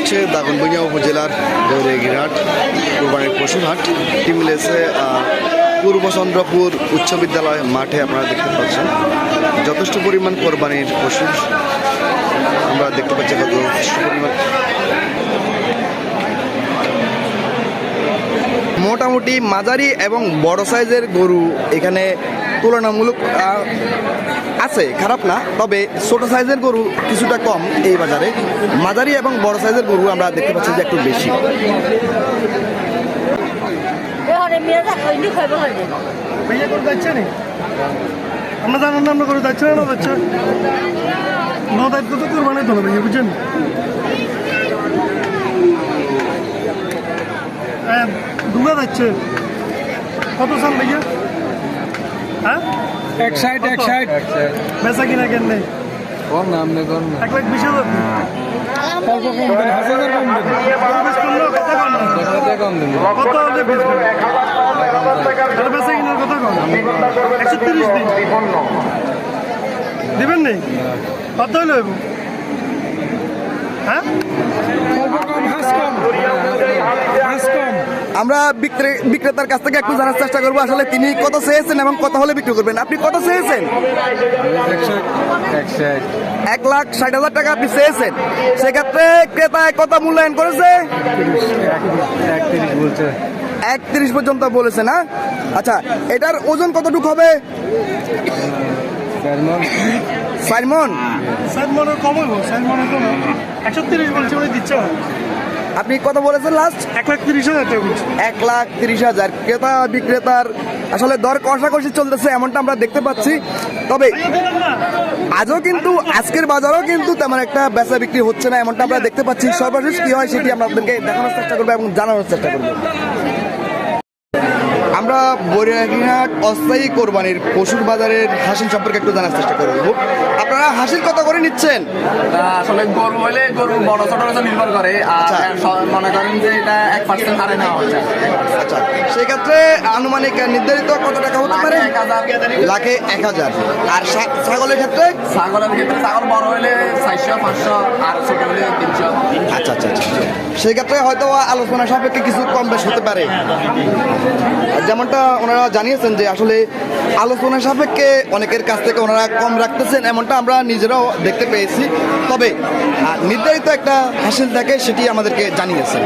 হচ্ছে দাগনভূঞা উপজেলার দৌড়েগিরহাট কোরবানির পশুর হাট এটি মিলেছে আহ, পূর্ব চন্দ্রপুর উচ্চ বিদ্যালয় মাঠে আপনারা দেখতে পাচ্ছেন। যথেষ্ট পরিমাণ কোরবানির পশু আমরা দেখতে পাচ্ছি যথেষ্ট পরিমাণ। মোটামুটি মাঝারি এবং বড় সাইজের গরু এখানে তুলনামূলক আছে খারাপ না তবে ছোট সাইজের গরু কিছুটা কম এই বাজারে। মাঝারি এবং বড় সাইজের গরু আমরা দেখতে পাচ্ছি যে একটু বেশি। আমরা জানার নাম করে যাচ্ছে না? যাচ্ছে ন দায়িত্ব তো কোরবানি তো না ভাইয়া বুঝছেন হ্যাঁ যাচ্ছে। কত সাল ভাইয়া? হ্যাঁ? এক সাইড এক সাইড বেচা কিনা কেন নেই কম না আপনি কম এক লাখ বিশ হাজার। অল্প কম দেন হাজার কম দেন। হাজার কম দেন? কত হলে বেচবেন বেচা কিনার কথা কন একশো তিরিশ দিন। দিবেন নেই কত হলে হ্যাঁ অল্প কম হাঁস কম হাঁস কম আমরা বিক্রে- বিক্রেতার কাছ থেকে একটু জানার চেষ্টা করব, আসলে তিনি কত চেয়েছেন এবং কত হলে বিক্রি করবেন। আপনি কত চেয়েছেন? এক লাখ ষাট হাজার টাকা আপনি চেয়েছেন। সেক্ষেত্রে ক্রেতায় কত মূল্যায়ন করেছে? একত্রিশ পর্যন্ত বলেছে না? আচ্ছা এটার ওজন কতটুকু হবে? সাইমন? সাইড মনে কম হইব কম একশো তিরিশ বলছে দিচ্ছে। আপনি কত বলেছেন লাস্ট এক লাখ তিরিশ হাজার এক লাখ তিরিশ হাজার। ক্রেতা বিক্রেতার আসলে দর কষাকষি চলতেছে এমনটা আমরা দেখতে পাচ্ছি। তবে আজও কিন্তু আজকের বাজারও কিন্তু তেমন একটা বেচা বিক্রি হচ্ছে না এমনটা আমরা দেখতে পাচ্ছি। সর্বশেষ কি হয় সেটি আমরা আপনাদেরকে দেখানোর চেষ্টা করব এবং জানানোর চেষ্টা করব। আমরা বরিয়াঘাট অস্থায়ী কোরবানির পশুর বাজারের হাসিল সম্পর্কে একটু জানার চেষ্টা করব আপনারা হাসিল কত করে নিচ্ছেন? আসলে গরু হলে গরু বড় ছোট নির্ভর করে। আচ্ছা। মনে করেন যে এটা এক পার্সেন্ট হারে নেওয়া হচ্ছে। আচ্ছা। সেক্ষেত্রে আনুমানিক নির্ধারিত কত টাকা হতে পারে? লাখে এক হাজার। আর ছাগলের ক্ষেত্রে? ছাগলের ক্ষেত্রে ছাগল বড় হলে চারশো পাঁচশো আর ছোট হলে তিনশো। আচ্ছা আচ্ছা আচ্ছা। সেক্ষেত্রে হয়তো আলোচনা সাপেক্ষে কিছু কম বেশ হতে পারে। আর যেমনটা ওনারা জানিয়েছেন যে আসলে আলোচনা সাপেক্ষে অনেকের কাছ থেকে ওনারা কম রাখতেছেন, এমনটা আমরা নিজেরাও দেখতে পেয়েছি। তবে নির্ধারিত একটা হাসিল থাকে সেটি আমাদেরকে জানিয়েছেন।